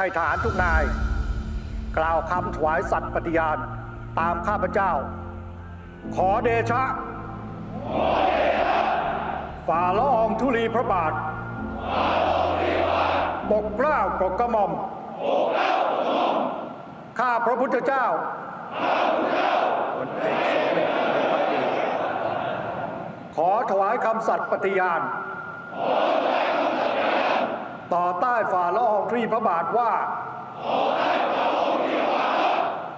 ให้ทหารทุกนาย กล่าวคำถวายสัตย์ปฏิญาณตามข้าพเจ้า ขอเดชะ ฝ่าละอองธุลีพระบาท ปกเกล้าปกกระหม่อม ข้าพระพุทธเจ้า ขอถวายคำสัตย์ปฏิญาณ ต่อใต้ฝ่าละอองธุลีพระบาทว่า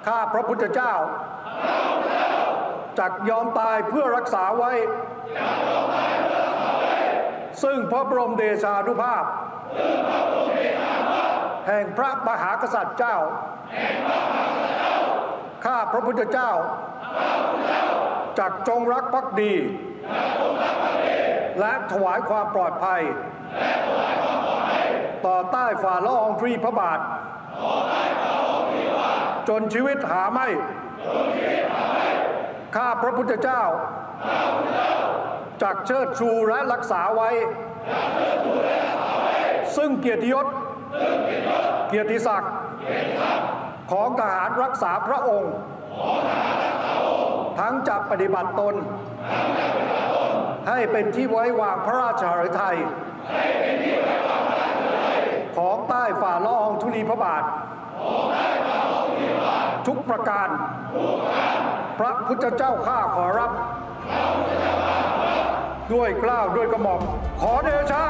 ข้าพระพุทธเจ้าจักยอมตายเพื่อรักษาไว้ ซึ่งพระบรมเดชานุภาพ แห่งพระมหากษัตริย์เจ้า ข้าพระพุทธเจ้า จักจงรักภักดี และถวายความปลอดภัย ต่อใต้ฝ่าละอองธุลีพระบาท จนชีวิตหาไม่ ข้าพระพุทธเจ้าจักเชิดชูและรักษาไว้ ซึ่งเกียรติยศ เกียรติศักดิ์ ของทหารรักษาพระองค์ ทั้งจะปฏิบัติตน ให้เป็นที่ไว้วางพระราชหฤทัยของ ใต้ฝ่าละอองธุลีพระบาท ทุกประการ พระพุทธเจ้าข้าขอรับ ด้วยกล้าวด้วยกระหม่อมขอเดชะ